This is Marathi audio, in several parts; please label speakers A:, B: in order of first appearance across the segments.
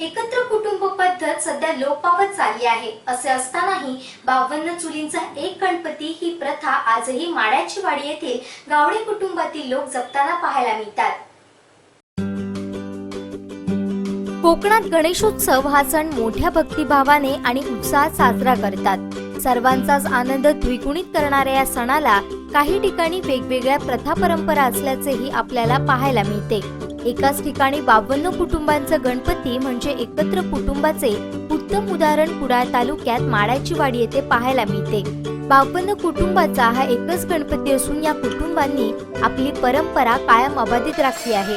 A: एकत्र कुटुंब पद्धत सध्या लोप पावत चालली आहे. असे असतानाही बावन्न चुलींचा एक गणपती ही प्रथा आजही माड्याची वाडी येथील गावडे कुटुंबातील लोक जपताना पाहायला मिळतात. कोकणात गणेशोत्सव हा सण मोठ्या भक्तिभावाने आणि उत्साहात साजरा करतात. सर्वांचाच आनंद द्विगुणित करणाऱ्या या सणाला काही ठिकाणी वेगवेगळ्या प्रथा परंपरा असल्याचेही आपल्याला पाहायला मिळते. एकाच ठिकाणी बावन्न कुटुंबांचं गणपती म्हणजे एकत्र कुटुंबाचे उत्तम उदाहरण कुडाळ तालुक्यात माळ्याची वाडी येथे पाहायला मिळते. बावन्न कुटुंबाचा हा एकच गणपती असून या कुटुंबांनी आपली परंपरा कायम अबाधित राखली आहे.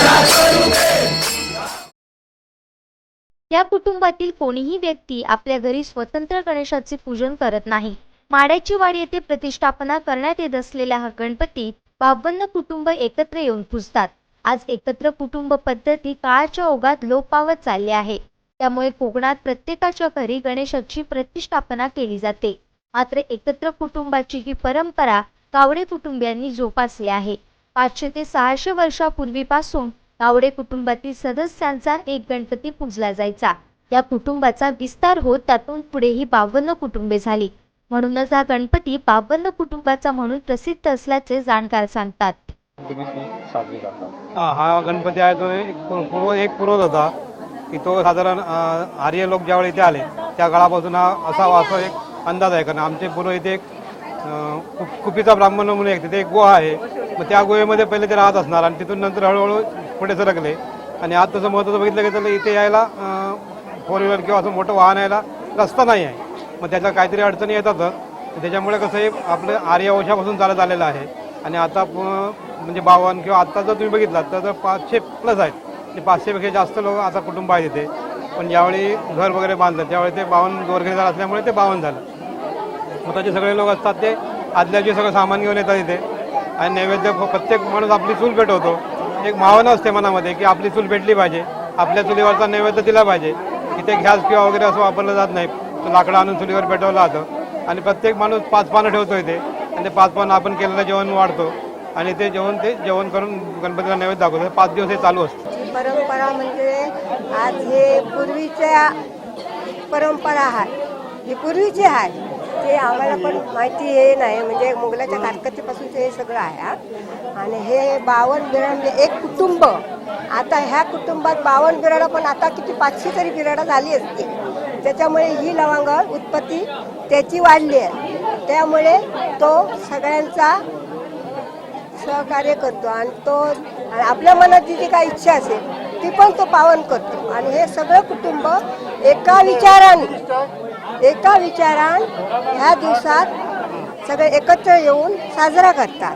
A: या कुटुंबातील कोणीही व्यक्ती आपल्या घरी स्वतंत्र गणेशाचे पूजन करत नाही. माड्याची वाडी येथे प्रतिष्ठापना करण्यात येत असलेल्या हा गणपती बावन्न कुटुंब एकत्र येऊन पूजतात. आज एकत्र कुटुंब पद्धती काळाच्या ओघात लोप पावत चालली आहे. त्यामुळे कोकणात प्रत्येकाच्या घरी गणेशाची प्रतिष्ठापना केली जाते. मात्र एकत्र कुटुंबाची ही परंपरा कावडे कुटुंबियांनी जोपासली आहे. पाचशे ते सहाशे वर्षापूर्वीपासून गावडे कुटुंबातील सदस्यांचा एक गणपती पूजला जायचा. या कुटुंबाचा विस्तार होत त्यातून पुढेही बावन्न कुटुंबे झाली. म्हणूनच हा गणपती बावन्न कुटुंबाचा म्हणून प्रसिद्ध असल्याचे जाणकार सांगतात.
B: हा हा गणपती आहे तो एक पूर्व एक पूर्वज होता. की तो साधारण आर्य लोक ज्यावेळी इथे आले त्या काळापासून हा असावा असा एक अंदाज आहे. कारण आमचे पूर्व इथे एक कुपीचा ब्राह्मण म्हणून एक तिथे एक गुहा आहे. मग त्या गुहेमध्ये पहिले ते राहत असणार आणि तिथून नंतर हळूहळू पुढे सरकले. आणि आज तसं महत्त्वाचं बघितलं की त्याला इथे यायला फोर व्हीलर किंवा असं मोठं वाहन यायला रस्ता नाही आहे. मग त्याच्या काहीतरी अडचणी येतातच त्याच्यामुळे कसं आहे आपलं आर्यवंशापासून चालत आलेलं आहे. आणि आता प- म्हणजे बावन्न किंवा आत्ता जर तुम्ही बघितलात तर पाचशे प्लस आहेत. ते पाचशेपेक्षा जास्त लोक आता कुटुंब आहेत इथे. पण ज्यावेळी घर वगैरे बांधलं त्यावेळी ते बावन्न वर्गणीदार असल्यामुळे ते बावन्न झालं. मग त्याचे सगळे लोक असतात ते. आदल्या दिवशी सगळं सामान घेऊन येतात इथे. आणि नैवेद्य प्रत्येक माणूस आपली चूल पेटवतो. एक भावना असते मनामध्ये की आपली चूल भेटली पाहिजे आपल्या चुलीवरचा नैवेद्य दिला पाहिजे. इथे गॅस किंवा वगैरे असं वापरलं जात नाही. तो लाकडं आणून चुलीवर पेटवलं जातं. आणि प्रत्येक माणूस पाच पानं ठेवतो इथे. आणि ते पाच पानं आपण केलेलं जेवण वाढतो. आणि ते जेवण ते जेवण करून गणपतीला नैवेद्य दाखवतो. पाच दिवस हे चालू असतं.
C: परंपरा म्हणजे आज हे पूर्वीच्या परंपरा आहे ही पूर्वीची आहे ते आम्हाला पण माहिती हे नाही म्हणजे मुघलाच्या कारकतीपासूनचं हे सगळं आहे आणि हे बावन बिराड म्हणजे एक कुटुंब. आता ह्या कुटुंबात बावन बिराडं पण आता किती पाचशे तरी बिराडं झाली असते त्याच्यामुळे ही लवंग उत्पत्ती त्याची वाढली आहे. त्यामुळे तो सगळ्यांचा सहकार्य करतो आणि तो आणि आपल्या मनात जी जी काय इच्छा असेल ती पण तो पावन करतो. आणि हे सगळं कुटुंब एका विचाराने एका विचारान ह्या दिवसात सगळे एकत्र येऊन साजरा करतात.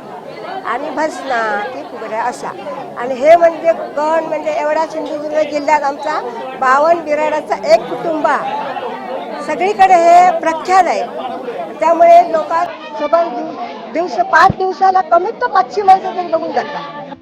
C: आणि भसना ती फुगड्या असा. आणि हे म्हणजे गण म्हणजे एवढा सिंधुदुर्ग जिल्ह्यात आमचा बावन बिराडाचा एक कुटुंब आहे. सगळीकडे हे प्रख्यात आहे. त्यामुळे लोक सबर दिवस पाच दिवसाला कमीत तर पाचशे माणसं तरी बघून जातात.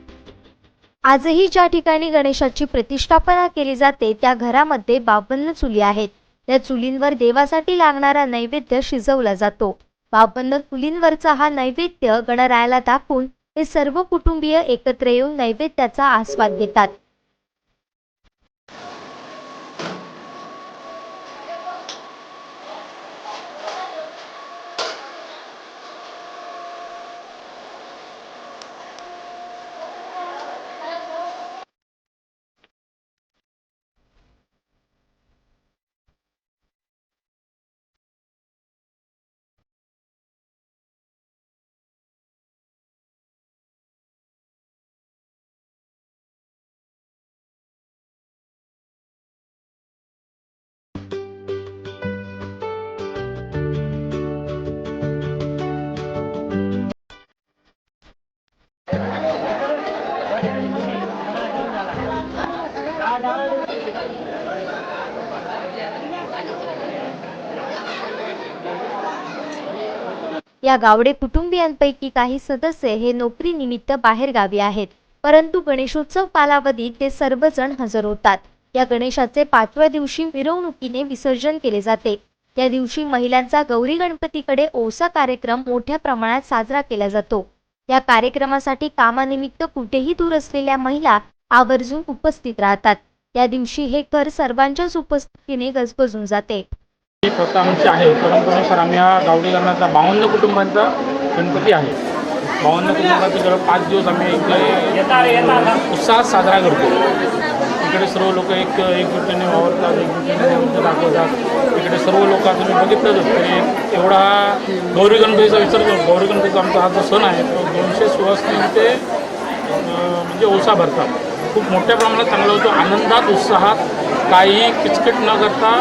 A: आजही ज्या ठिकाणी गणेशाची प्रतिष्ठापना केली जाते त्या घरामध्ये बावन्न चुली आहेत. त्या चुलींवर देवासाठी लागणारा नैवेद्य शिजवला जातो. बावन्न चुलींवरचा हा नैवेद्य गणरायाला दाखवून हे सर्व कुटुंबीय एकत्र येऊन नैवेद्याचा आस्वाद घेतात. या गावडे कुटुंबियांपैकी काही सदस्य हे नोकरीनिमित्त बाहेरगावी आहेत. परंतु गणेशोत्सव कालावधीत ते सर्वजण हजर होतात. या गणेशाचे पाचव्या दिवशी मिरवणुकीने विसर्जन केले जाते. या दिवशी महिलांचा गौरी गणपतीकडे ओसा कार्यक्रम मोठ्या प्रमाणात साजरा केला जातो. या कार्यक्रमासाठी कामानिमित्त कुठेही दूर असलेल्या महिला आवर्जून उपस्थित राहतात. या दिवशी हे घर सर्वांच्याच उपस्थितीने गजबजून जाते.
D: प्रथा आमची आहे. परंपरेनुसार आम्ही हा गावडी गणाचा बावन्न कुटुंबांचा गणपती आहे. बावन्न कुटुंबाचे जवळ पाच दिवस आम्ही इकडे उत्साहात साजरा करतो. इकडे सर्व लोक एक एकजुटीने वावरतात एकजुटीने दाखवतात. इकडे सर्व लोक आता तुम्ही बघितलंच तरी एवढा हा गौरी गणपतीचा विसर्जन गौरी गणपतीचा आमचा हा जो सण आहे तो दोनशे सुवासिनींचे ते म्हणजे ओसा भरतात. खूप मोठ्या प्रमाणात चांगला होतो. आनंदात उत्साहात काही किचकिट न करता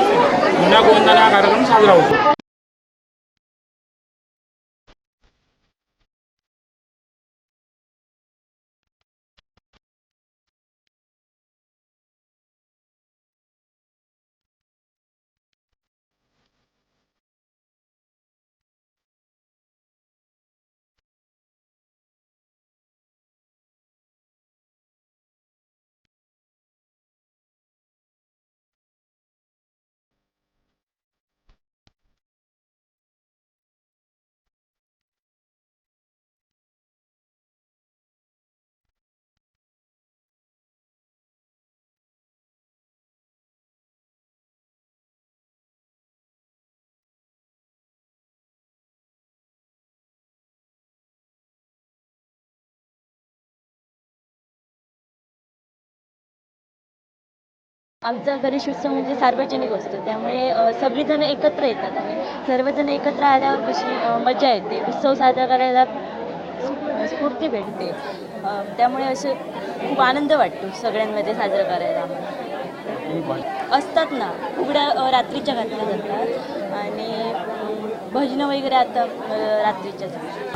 D: गुन्हा गोविंदाने हा कार्यक्रम साजरा होतो.
E: आमचा गणेश उत्सव म्हणजे सार्वजनिक असतो. त्यामुळे सगळीजणं सगळीजण एकत्र येतात आणि सर्वजण एकत्र आल्यावर कशी मजा येते. उत्सव साजरा करायला स्फूर्ती भेटते. त्यामुळे असे खूप आनंद वाटतो सगळ्यांमध्ये साजरा करायला. असतात ना उघड्या रात्रीच्या घातल्या जातात आणि भजनं वगैरे आता रात्रीच्या रात्रीच्याच.